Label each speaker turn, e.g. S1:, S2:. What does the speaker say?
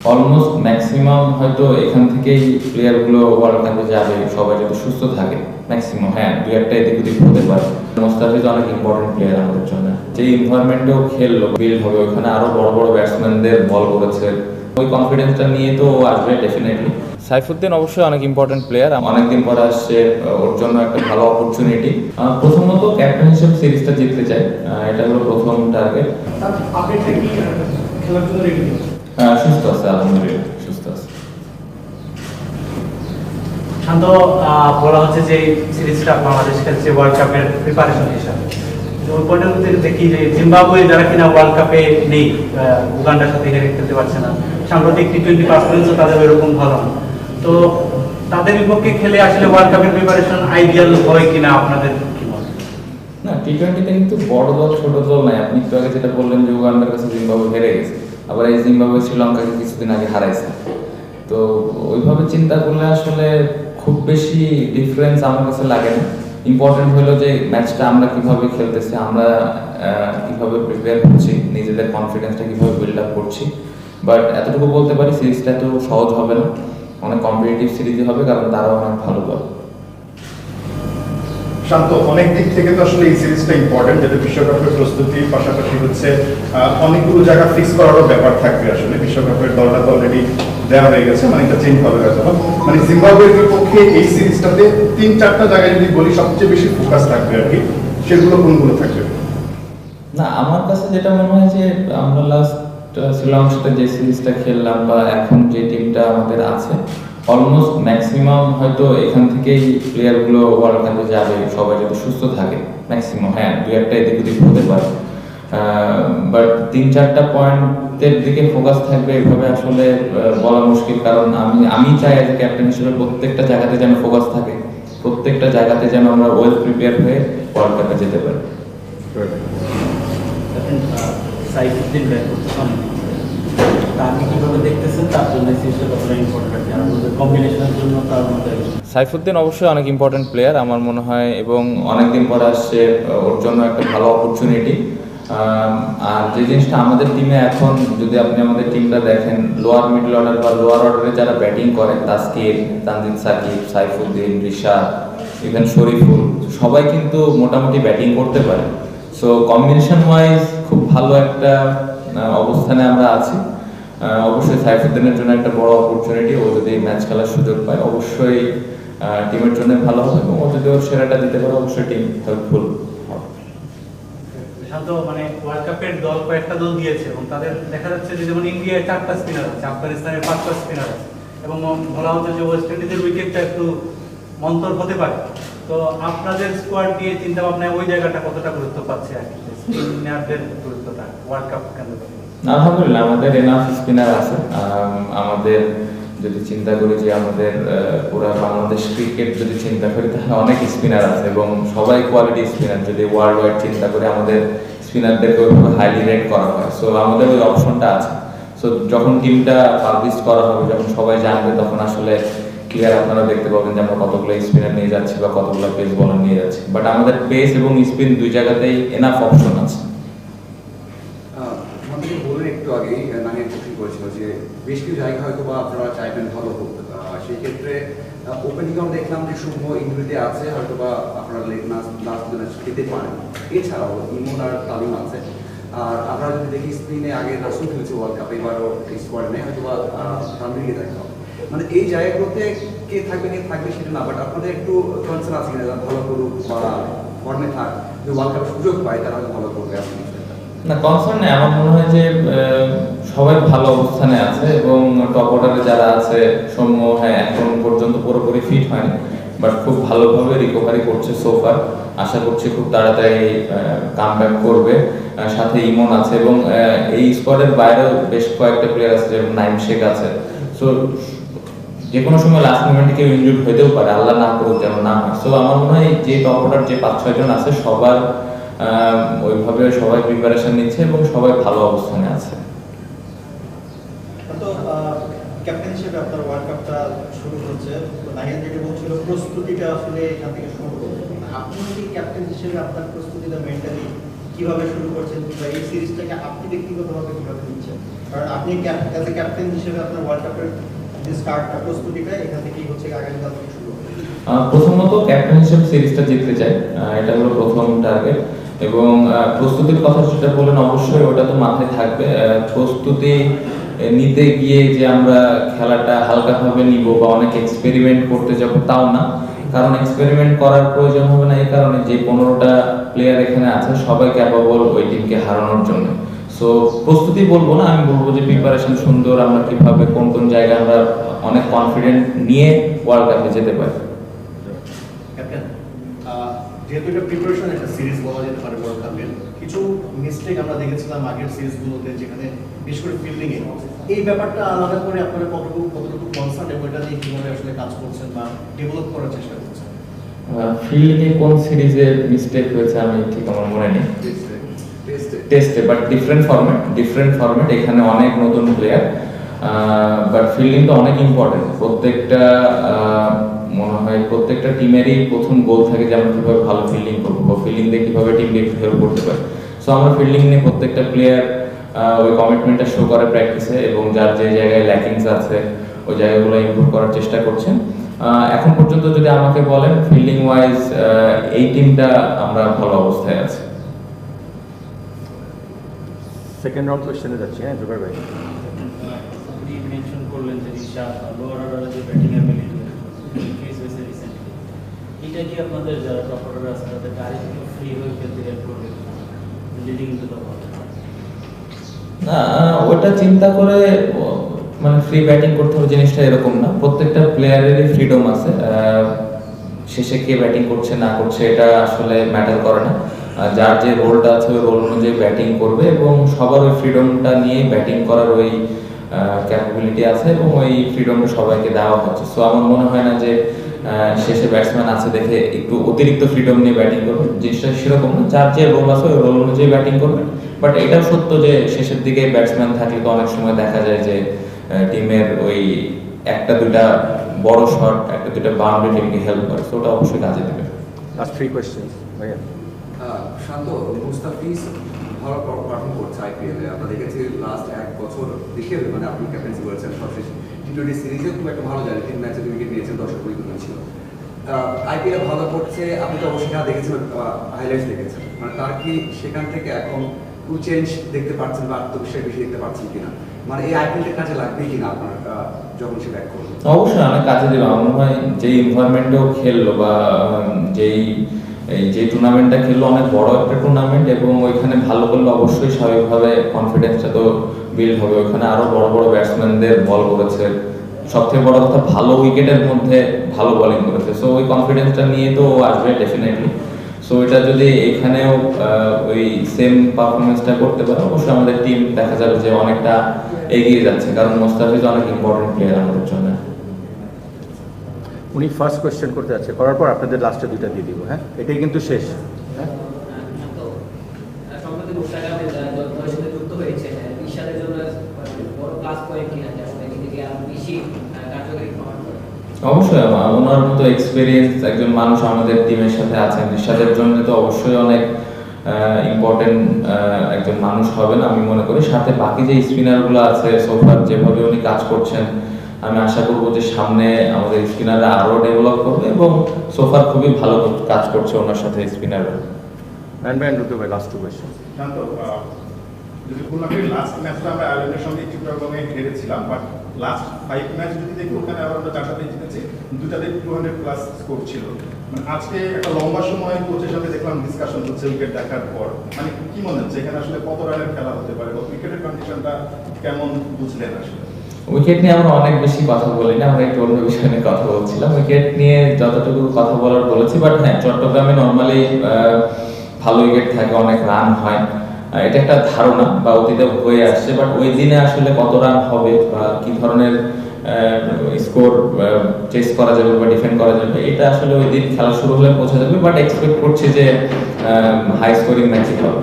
S1: Almost maximum হয়তো এখান থেকেই প্লেয়ারগুলো ওয়ার্ল্ড কাপে যাবে সবাই যদি সুস্থ থাকে ম্যাক্সিমাম হ্যাঁ দু একটা এদিক ওদিক হতে পারে। মোস্তাফিজ অনেক ইম্পর্টেন্ট প্লেয়ার আমাদের জন্য। যে ইনভারমেন্টেও খেললো বিল্ড হবে ওখানে আরও বড় বড় ব্যাটসম্যানদের বল করেছে। ওই কনফিডেন্সটা নিয়ে তো আসবে ডেফিনেটলি সাইফুদ্দিন অবশ্যই অনেক ইম্পর্টেন্ট প্লেয়ার অনেকদিন পরে আসছে ওর জন্য একটা ভালো অপরচুনিটি প্রথমত ক্যাপ্টেন হিসেবে সিরিজটা জিততে চাই। এটা হলো প্রথম টার্গেট সুস্থ আছে আলহামদুলিল্লাহ সুস্থ আছে।
S2: শান্ত বলা হচ্ছে যে সিরিজটা বাংলাদেশ খেলছে ওয়ার্ল্ড কাপের প্রিপারেশন হিসাবে। তো ওই পয়েন্টের মধ্যে দেখি যে জিম্বাবুয়ে যারা কিনা ওয়ার্ল্ড কাপে নেই উগান্ডার সাথে হেরে খেলতে পারছে না। সাম্প্রতিক টি টোয়েন্টি পারফরমেন্সও তাদের ওইরকম ভালো না। তো তাদের বিপক্ষে খেলে আসলে ওয়ার্ল্ড কাপের প্রিপারেশন আইডিয়াল হয় কিনা আপনাদের হয়?
S1: না টি টোয়েন্টিতে কিন্তু বড় দল ছোট দল নাই। আপনি একটু আগে যেটা বললেন যে উগান্ডার কাছে জিম্বাবু হেরে গেছে। আবার এই জিম্বাবুয়ে শ্রীলঙ্কাকে কিছুদিন আগে হারাইছে। তো ওইভাবে চিন্তা করলে আসলে খুব বেশি ডিফারেন্স আমার কাছে লাগে না। ইম্পর্টেন্ট হলো যে ম্যাচটা আমরা কীভাবে খেলতেছি, আমরা কীভাবে প্রিপেয়ার করছি, নিজেদের কনফিডেন্সটা কীভাবে বিল্ড আপ করছি। বাট এতটুকু বলতে পারি সিরিজটা তো সহজ হবে না। অনেক কম্পিটিটিভ সিরিজই হবে, কারণ তারাও অনেক ভালো দল
S3: শান্ত, অনেক দিক থেকে তো আসলে এই সিরিজটা ইম্পর্টেন্ট যেটা বিশ্বকাপের প্রস্তুতির পাশাপাশি হচ্ছে অনেকগুলো জায়গা ফিক্স করারও ব্যাপার থাকবে আসলে। বিশ্বকাপের দলটা তো অলরেডি দেওয়া হয়ে গেছে মানে এটা চেঞ্জ হবে হয়তো। মানে জিম্বাবুয়ের বিপক্ষে এই সিরিজটাতে তিন চারটা জায়গায় যদি বলি, সবচেয়ে বেশি ফোকাস থাকবে আর কি। সেগুলো কোনগুলো থাকবে?
S1: না, আমার কাছে যেটা মনে হয় যে, আমরা লাস্ট শ্রীলঙ্কার যে সিরিজটা খেললাম বা এখন যে টিমটা আমাদের আছে অলমোস্ট ম্যাক্সিমাম হয়তো এখান থেকেই প্লেয়ারগুলো ওয়ার্ল্ড কাপে যাবে সবাই যদি সুস্থ থাকে ম্যাক্সিমাম হ্যাঁ দু একটা এদিক ওদিক হতে পারে। বাট তিন চারটা পয়েন্টের দিকে ফোকাস থাকবে এভাবে আসলে বলা মুশকিল। কারণ আমি আমি চাই অ্যাজ ক্যাপ্টেন হিসেবে প্রত্যেকটা জায়গাতে যেন ফোকাস থাকে প্রত্যেকটা জায়গাতে যেন আমরা ওয়েল প্রিপেয়ার হয়ে ওয়ার্ল্ড কাপে যেতে পারি।
S4: সাইফুদ্দিন ব্যাট করতেছে অনেক দিন ধরে। তা আপনি দেখতেছেন? তার জন্য কম্বিনেশনের জন্য
S1: সাইফুদ্দিন অবশ্যই অনেক ইম্পর্টেন্ট প্লেয়ার আমার মনে হয়, এবং অনেকদিন পরে আসছে ওর জন্য একটা ভালো অপরচুনিটি আর যে জিনিসটা আমাদের টিমে এখন, যদি আপনি আমাদের টিমটা দেখেন লোয়ার মিডল অর্ডার বা লোয়ার অর্ডারে যারা ব্যাটিং করে, তাস্কির, তানজিদ সাকিব, সাইফুদ্দিন, রিশাদ ইভেন শরীফুল, সবাই কিন্তু মোটামুটি ব্যাটিং করতে পারে। সো কম্বিনেশন ওয়াইজ খুব ভালো একটা অবস্থানে আমরা আছি। অবশ্যই সাইফুদ্দিনের জন্য একটা বড় অপরচুনিটি ও যদি ম্যাচ খেলার সুযোগ পায়, অবশ্যই টিমের জন্য ভালো হবে এবং ও যদি ওর সেরাটা দিতে পারে, অবশ্যই টিম হেল্পফুল
S2: মানে পাঁচটা স্পিনার এবং একটু হতে পারে। তো আপনাদের চিন্তা ভাবনায় ওই জায়গাটা কতটা গুরুত্ব পাচ্ছে গুরুত্বটা ওয়ার্ল্ড কাপ
S1: আলহামদুলিল্লাহ, আমাদের এনাফ স্পিনার আছে। আমাদের যদি চিন্তা করি যে আমাদের পুরা বাংলাদেশ ক্রিকেট যদি চিন্তা করি, তাহলে অনেক স্পিনার আছে এবং সবাই কোয়ালিটি স্পিনার যদি ওয়ার্ল্ড ওয়াইড চিন্তা করি, আমাদের স্পিনারদেরকে ওইভাবে হাইলি রেট করা হয়। সো আমাদের ওই অপশনটা আছে। সো যখন টিমটা পাবলিশ করা হবে, যখন সবাই জানবে, তখন আসলে ক্লিয়ার আপনারা দেখতে পাবেন যে আমরা কতগুলো স্পিনার নিয়ে যাচ্ছি বা কতগুলো পেস বলার নিয়ে যাচ্ছি। বাট আমাদের পেস এবং স্পিন দুই জায়গাতেই এনাফ অপশন আছে
S5: আমাদেরকে বললেন একটু আগেই নাহিদ কোচিং করেছিল যে বেশ কিছু জায়গা হয়তো বা আপনারা চাইবেন ভালো আহ, সেই ক্ষেত্রে ওপেনিংও দেখলাম যে শুভ ইংরেজিতে আছে হয়তো বা আপনারা লেট লাস্ট লাস্ট ম্যাচ খেতে পারেন। এছাড়াও ইমন আর তালিম আছে। আর আমরা যদি দেখি স্ক্রিনে আগে রাসুল খেলেছে ওয়ার্ল্ড কাপ এবারও স্কোয়াডে নেই হয়তো বা তানভীরকে দেখা মানে এই জায়গাগুলোতে কে থাকবে কে থাকবে সেটা না বাট আপনাদের একটু কনসার্ন আছে কিনা ভালো করুক বা ফর্মে থাক যদি ওয়ার্ল্ড কাপ সুযোগ পায় তারা ভালো করবে আপনি।
S1: না কনসার্ন আমার মনে হয় যে সবাই ভালো অবস্থানে আছে এবং টপ অর্ডারে যারা আছে, সৌম্য হ্যাঁ এখন পর্যন্ত পুরোপুরি ফিট হয়নি বাট খুব ভালোভাবে রিকভারি করছে সোফার আশা করছি খুব তাড়াতাড়ি কাম ব্যাক করবে। সাথে ইমন আছে এবং এই স্কোয়াডের বাইরেও বেশ কয়েকটা প্লেয়ার আছে, যেমন নাইম শেখ আছে। সো যে কোনো সময় লাস্ট মোমেন্টে কেউ ইনজুর হইতেও পারে, আল্লাহ না করুক যেন না হয়। সো আমার মনে হয় যে টপ অর্ডার যে পাঁচ ছয় জন আছে, সবার ওইভাবে সবাই প্রিপারেশন নিচ্ছে এবং সবাই ভালো অবস্থানে আছে।
S6: ক্যাপ্টেন হিসেবে আপনার ওয়ার্ল্ড কাপটা শুরু হচ্ছে। তো যেটা বলছিল প্রস্তুতিটা আসলে এখান থেকে শুরু করবে আপনি কি ক্যাপ্টেন হিসেবে আপনার প্রস্তুতিটা মেন্টালি কীভাবে শুরু করছেন বা এই সিরিজটাকে আপনি ব্যক্তিগতভাবে কীভাবে নিচ্ছেন? কারণ আপনি অ্যাজ এ ক্যাপ্টেন হিসেবে আপনার ওয়ার্ল্ড কাপের যে স্টার্টটা প্রস্তুতিটা এখান থেকেই হচ্ছে আগামীকাল থেকে শুরু।
S1: প্রথমত ক্যাপ্টেন হিসেবে সিরিজটা জিততে চাই। এটা হলো প্রথম টার্গেট এবং প্রস্তুতির কথা যেটা বলেন অবশ্যই ওটা তো মাথায় থাকবে। প্রস্তুতি নিতে গিয়ে যে আমরা খেলাটা হালকাভাবে নিব বা অনেক এক্সপেরিমেন্ট করতে যাব, তাও না। কারণ এক্সপেরিমেন্ট করার প্রয়োজন হবে না, এই কারণে যে পনেরোটা প্লেয়ার এখানে আছে, সবাই ক্যাপাবল ওই টিমকে হারানোর জন্য। সো প্রস্তুতি বলব না, আমি বলব যে প্রিপারেশন সুন্দর, আমরা কীভাবে কোন কোন জায়গায় আমরা অনেক কনফিডেন্ট নিয়ে ওয়ার্ল্ড কাপে যেতে পারি।
S7: যেহেতু এটা প্রিপারেশন একটা সিরিজ বলা যেতে পারে ওয়ার্ল্ড কাপের কিছু মিস্টেক আমরা দেখেছিলাম আগের সিরিজগুলোতে যেখানে বিশেষ করে ফিল্ডিং এ। এই ব্যাপারটা আলাদা করে আপনারা কতটুকু কতটুকু কনসার্ন এবং এটা নিয়ে কীভাবে আসলে কাজ করছেন বা ডেভেলপ করার চেষ্টা করছেন?
S1: ফিল্ডে কোন সিরিজের মিস্টেক হয়েছে আমি ঠিক আমার মনে নেই।
S5: টেস্টে
S1: but different format different format এখানে অনেক নতুন প্লেয়ার বাট ফিল্ডিংটা অনেক ইম্পর্টেন্ট প্রত্যেকটা প্রত্যেকটা টিমেরই প্রথম গোল থাকে যে আমরা কীভাবে ভালো ফিল্ডিং করব বা ফিল্ডিং দিয়ে কীভাবে টিমকে হেল্প করতে পারি। সো আমরা ফিল্ডিং নিয়ে প্রত্যেকটা প্লেয়ার ওই কমিটমেন্টটা শো করে প্র্যাকটিসে এবং যার যে জায়গায় ল্যাকিংস আছে ওই জায়গাগুলো ইমপ্রুভ করার চেষ্টা করছেন। এখন পর্যন্ত যদি আমাকে বলেন ফিল্ডিং ওয়াইজ এই টিমটা আমরা ভালো অবস্থায় আছি।
S8: সেকেন্ড রাউন্ড কোশ্চেনে যাচ্ছি হ্যাঁ জুবাই ভাই।
S4: আপনি মেনশন করলেন যে রিশা লোয়ার অর্ডারে যে ব্যাটিং অ্যাবিলিটি এটা কি আপনাদের যারা টপ আছে, তাদের গাড়ি ফ্রি হয়ে খেলতে হেল্প করবে? লিডিং দ্য
S1: না, ওটা চিন্তা করে মানে ফ্রি ব্যাটিং করতে হবে জিনিসটা এরকম না। প্রত্যেকটা প্লেয়ারেরই ফ্রিডম আছে। শেষে কে ব্যাটিং করছে, না করছে, এটা আসলে ম্যাটার করে না। যার যে রোলটা আছে, ওই রোল অনুযায়ী ব্যাটিং করবে এবং সবার ওই ফ্রিডমটা নিয়ে ব্যাটিং করার ওই ক্যাপাবিলিটি আছে এবং ওই ফ্রিডমটা সবাইকে দেওয়া হচ্ছে। সো আমার মনে হয় না যে শেষে ব্যাটসম্যান আছে দেখে একটু অতিরিক্ত ফ্রিডম নিয়ে ব্যাটিং করবে। জিনিসটা সেরকম না যার যে রোল আছে ওই রোল অনুযায়ী ব্যাটিং করবে। বাট এটাও সত্য যে শেষের দিকে ব্যাটসম্যান থাকলে তো অনেক সময় দেখা যায় যে টিমের ওই একটা দুটা বড় শট একটা দুটা বাউন্ডারি টিমকে হেল্প করে। সো ওটা অবশ্যই কাজে দেবে।
S8: লাস্ট থ্রি কোয়েশ্চেন ভাইয়া।
S5: শান্ত মুস্তাফিজ ভালো পারফর্ম করছে আইপিএলে আমরা দেখেছি লাস্ট এক বছর দেখে মানে আপনি ক্যাপ্টেন্সি করেছেন সবশেষ। টি টোয়েন্টি সিরিজে খুব একটা ভালো যায় তিন ম্যাচে উইকেট নিয়েছেন দর্শক পরিপূর্ণ ছিল। আইপিএলে ভালো করছে, আপনি তো অবশ্যই খেলা দেখেছেন হাইলাইটস দেখেছেন। মানে তার কি সেখান থেকে এখন কোনো চেঞ্জ দেখতে পাচ্ছেন বা আত্মবিশ্বাস বেশি দেখতে পাচ্ছেন কিনা? মানে এই আইপিএলের কাজে লাগবে কিনা আপনার যখন সে ব্যাক করবে?
S1: অবশ্যই অনেক কাজে দেবে আমার মনে হয় যে এনভায়রনমেন্টেও খেললো বা যেই এই যে টুর্নামেন্টটা খেললো অনেক বড় একটা টুর্নামেন্ট এবং ওইখানে ভালো করলে অবশ্যই স্বাভাবিকভাবে কনফিডেন্সটা তো বিল্ড হবে। ওইখানে আরও বড় বড় ব্যাটসম্যানদের বল করেছে। সবথেকে বড় কথা ভালো উইকেটের মধ্যে ভালো বোলিং করেছে। সো ওই কনফিডেন্সটা নিয়ে তো আসবে ডেফিনেটলি সো এটা যদি এখানেও ওই সেম পারফরমেন্সটা করতে পারে, অবশ্যই আমাদের টিম দেখা যাবে যে অনেকটা এগিয়ে যাচ্ছে। কারণ মোস্তাফিজ অনেক ইম্পর্টেন্ট প্লেয়ার আমাদের জন্য।
S8: উনি ফার্স্ট কোয়েশ্চেন করতে যাচ্ছে। করার পর আপনাদের লাস্টে দুইটা দিয়ে দিব হ্যাঁ? এটাই কিন্তু শেষ হ্যাঁ?
S1: অবশ্যই ওনার মতো এক্সপিরিয়েন্স একজন মানুষ আমাদের টিমের সাথে আছেন। রিশাদের জন্য তো অবশ্যই অনেক ইম্পর্টেন্ট একজন মানুষ হবেন, আমি মনে করি। সাথে বাকি যে স্পিনারগুলো আছে সোফার যেভাবে উনি কাজ করছেন আমি আশা করব যে সামনে আমাদের স্পিনাররা আরও ডেভেলপ করবে এবং সোফার খুবই ভালো কাজ করছে ওনার সাথে স্পিনাররা।
S8: ভাই লাস্ট টু কোয়েশ্চেন
S3: যদি টুর্নামেন্টের লাস্ট ম্যাচটা আমরা আয়ারল্যান্ডের সঙ্গে চিত্রগণে হেরেছিলাম বাট লাস্ট ফাইভ ম্যাচ যদি দেখি ওখানে আবার আমরা চারটাতে জিতেছি দুটাতে টু হান্ড্রেড প্লাস স্কোর ছিল। মানে আজকে একটা লম্বা সময় কোচের সাথে দেখলাম ডিসকাশন হচ্ছে উইকেট দেখার পর। মানে কি মনে হচ্ছে এখানে আসলে কত রানের খেলা হতে পারে বা উইকেটের কন্ডিশনটা কেমন বুঝলেন আসলে?
S1: উইকেট নিয়ে আমরা অনেক বেশি কথা বলি না আমরা একটু অন্য বিষয় নিয়ে কথা বলছিলাম। উইকেট নিয়ে যতটুকু কথা বলার বলেছি বাট হ্যাঁ চট্টগ্রামে নর্মালি ভালো উইকেট থাকে, অনেক রান হয়। এটা একটা ধারণা বা অতীতে হয়ে আসছে বাট ওই দিনে আসলে কত রান হবে বা কি ধরনের স্কোর চেস করা যাবে বা ডিফেন্ড করা যাবে, এটা আসলে ওই দিন খেলা শুরু হলে পৌঁছা যাবে বাট এক্সপেক্ট করছি যে হাই স্কোরিং ম্যাচই হবে।